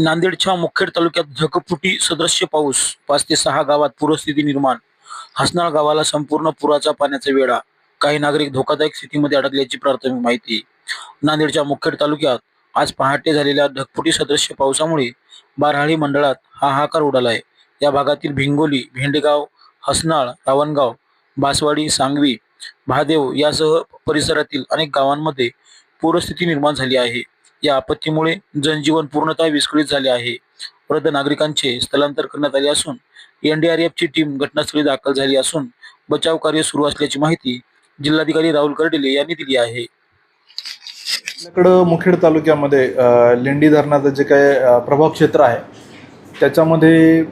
नांदेडच्या मुखेड तालुक्यात ढगफुटी सदृश्य पाऊस. पाच ते सहा गावात पूरस्थिती निर्माण. हसनाळ गावाला संपूर्ण पुराचा पाण्याचा वेढा. काही नागरिक धोकादायक स्थितीमध्ये अडकल्याची प्राथमिक माहिती. नांदेडच्या मुखेड तालुक्यात आज पहाटे झालेल्या ढगफुटी सदृश्य पावसामुळे बारहाळी मंडळात हाहाकार उडाला आहे या भागातील भिंगोली भेंडेगाव हसनाळ रावणगाव बासवाडी सांगवी महादेव यासह परिसरातील अनेक गावांमध्ये पूरस्थिती निर्माण झाली आहे. या आपत्तीमुळे जनजीवन पूर्णतः विस्कळीत झाले आहे. वृद्ध नागरिकांचे स्थलांतर करण्यात आले असून एनडीआरएफची टीम घटनास्थळी दाखल झाली असून बचाव कार्य सुरू असल्याची माहिती जिल्हाधिकारी राहुल कर्डिले यांनी दिली आहे. आपल्याकडं मुखेड तालुक्यामध्ये लेंडी धरणाचं जे काय प्रभाव क्षेत्र आहे त्याच्यामध्ये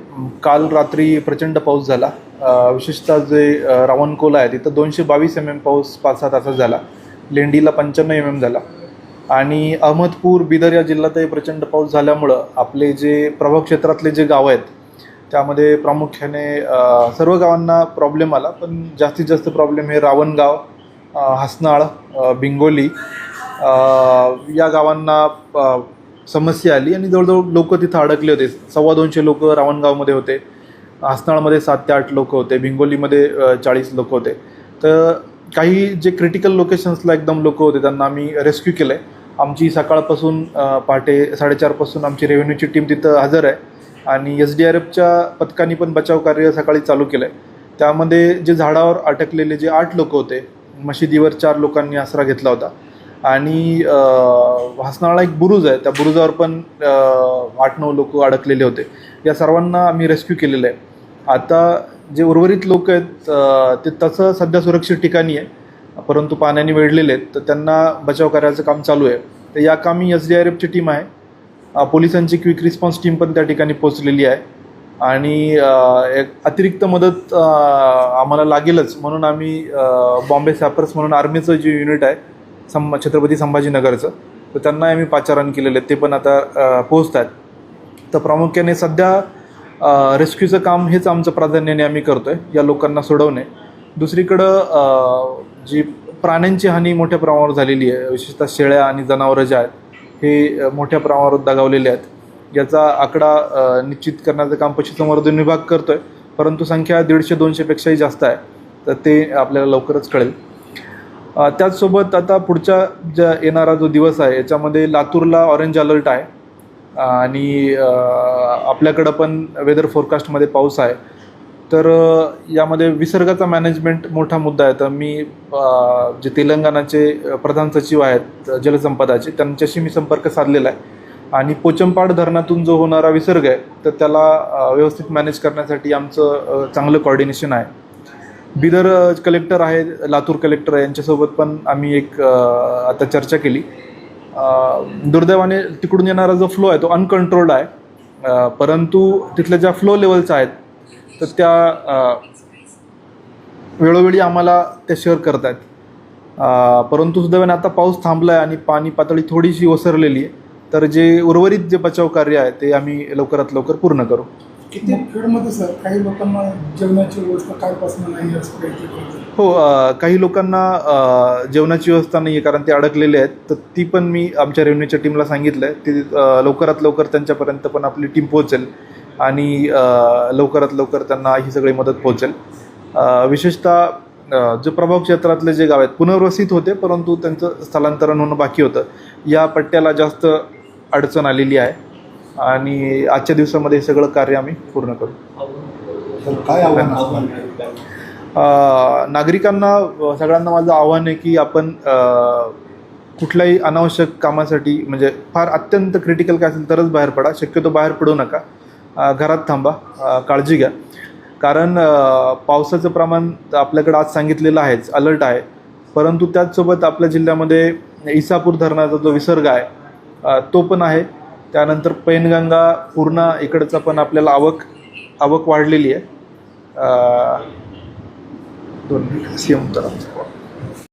काल रात्री प्रचंड पाऊस झाला. विशेषतः जे रावणकोला आहे तिथं दोनशे बावीस एम एम पाऊस पाच सहा तासात झाला. लेंडीला पंच्याण्णव एम एम झाला. आणि अहमदपूर बिदर या जिल्ह्यातही प्रचंड पाऊस झाल्यामुळं आपले जे प्रभाव क्षेत्रातले जे गावं आहेत त्यामध्ये प्रामुख्याने सर्व गावांना प्रॉब्लेम आला. पण जास्तीत जास्त प्रॉब्लेम हे रावणगाव हसनाळ बिंगोली या गावांना समस्या आली. आणि जवळजवळ लोक तिथं अडकले होते. सव्वा दोनशे लोक रावणगावमध्ये होते. हसनाळमध्ये सात ते आठ लोक होते. बिंगोलीमध्ये चाळीस लोक होते. तर काही जे क्रिटिकल लोकेशन्सला एकदम लोक होते त्यांना आम्ही रेस्क्यू केलं आहे आमची सकाळपासून पहाटे साडेचारपासून आमची रेव्हेन्यूची टीम तिथं हजर आहे. आणि एस डी आर एफच्या पथकांनी पण बचाव कार्य सकाळी चालू केलं आहे त्यामध्ये जे झाडावर अटकलेले जे आठ लोक होते मशिदीवर चार लोकांनी आसरा घेतला होता. आणि हसनाळा एक बुरुज आहे. त्या बुरुजावर पण आठ नऊ लोक अडकलेले होते. या सर्वांना आम्ही रेस्क्यू केलेलं आहे. आता जे उर्वरित लोक आहेत ते तसं सध्या सुरक्षित ठिकाणी आहे. परंतु पाण्याने वेढलेले आहेत तर त्यांना बचाव करायचं काम चालू आहे. तर या कामी एस डी आर एफची टीम आहे. पोलिसांची क्विक रिस्पॉन्स टीम पण त्या ठिकाणी पोहोचलेली आहे. आणि एक अतिरिक्त मदत आम्हाला लागेलच म्हणून आम्ही बॉम्बे सॅपर्स म्हणून आर्मीचं जे युनिट आहे सं छत्रपती संभाजीनगरचं तर त्यांना आम्ही पाचारण केलेलं आहे ते पण आता पोहोचत आहेत तर प्रामुख्याने सध्या रेस्क्यूचं काम हेच आमचं प्राधान्याने आम्ही करतो आहे या लोकांना सोडवणे. दुसरीकडं जी प्राण्यांची हानी मोठ्या प्रमाणावर झालेली आहे विशेषतः शेळ्या आणि जनावरं ज्या आहेत हे मोठ्या प्रमाणावर दगावलेले आहेत. याचा आकडा निश्चित करण्याचं काम पशुसंवर्धन विभाग करतो आहे परंतु संख्या दीडशे दोनशेपेक्षाही जास्त आहे तर ते आपल्याला लवकरच कळेल. त्याचसोबत आता पुढच्या ज्या येणारा जो दिवस आहे याच्यामध्ये लातूरला ऑरेंज अलर्ट आहे. आणि आपल्याकडं पण वेदर फोरकास्टमध्ये पाऊस आहे. तर यामध्ये विसर्गाचा मॅनेजमेंट मोठा मुद्दा आहे. तर मी जे तेलंगणाचे प्रधान सचिव आहेत जलसंपदाचे त्यांच्याशी मी संपर्क साधलेला आहे. आणि पोचमपाड धरणातून जो होणारा विसर्ग आहे तर त्याला व्यवस्थित मॅनेज करण्यासाठी आमचं चांगलं कॉर्डिनेशन आहे. बिदर कलेक्टर आहे लातूर कलेक्टर आहे यांच्यासोबत पण आम्ही एक आता चर्चा केली. दुर्दैवाने तिकडून येणारा जो फ्लो आहे तो अनकंट्रोल्ड आहे. परंतु तिथल्या ज्या फ्लो लेवल्स आहेत तर त्या वेळोवेळी आम्हाला ते शेअर करत आहेत परंतु सुदैवाने आता पाऊस थांबला आहे आणि पाणी पातळी थोडीशी ओसरलेली आहे तर जे उर्वरित जे बचाव कार्य आहे ते आम्ही लवकरात लवकर पूर्ण करू. किती फीडमध्ये सर? काही लोकांना जेवणाची व्यवस्था कालपासून नाही असं काही हो काही लोकांना जेवणाची व्यवस्था नाही आहे कारण ते अडकलेले आहेत तर ती पण मी आमच्या रेव्हन्यूच्या टीमला सांगितलं आहे ती लवकरात लवकर त्यांच्यापर्यंत पण आपली टीम पोहोचेल. आणि लवकरात लवकर त्यांना ही सगळी मदत पोहोचेल. विशेषतः जे प्रभाव क्षेत्रातले जे गाव आहेत पुनर्वसित होते परंतु त्यांचं स्थलांतरण होणं बाकी होतं. या पट्ट्याला जास्त अडचण आलेली आहे. आणि आजच्या दिवसामध्ये हे सगळं कार्य आम्ही पूर्ण करू. काय आव्हान नागरिकांना सगळ्यांना माझं आव्हान आहे की आपण कुठल्याही अनावश्यक कामासाठी म्हणजे फार अत्यंत क्रिटिकल काय असेल तरच बाहेर पडा. शक्यतो बाहेर पडू नका. घरात थांबा. काळजी घ्या. कारण पावसाचं प्रमाण आपल्याकडं आज सांगितलेलं आहेच. अलर्ट आहे. परंतु त्याचसोबत आपल्या जिल्ह्यामध्ये इसापूर धरणाचा जो विसर्ग आहे तो पण आहे. त्यानंतर पैनगंगा पूर्णा इकडचा पण आपल्याला आवक आवक वाढलेली आहे. दोन मिनिट. C M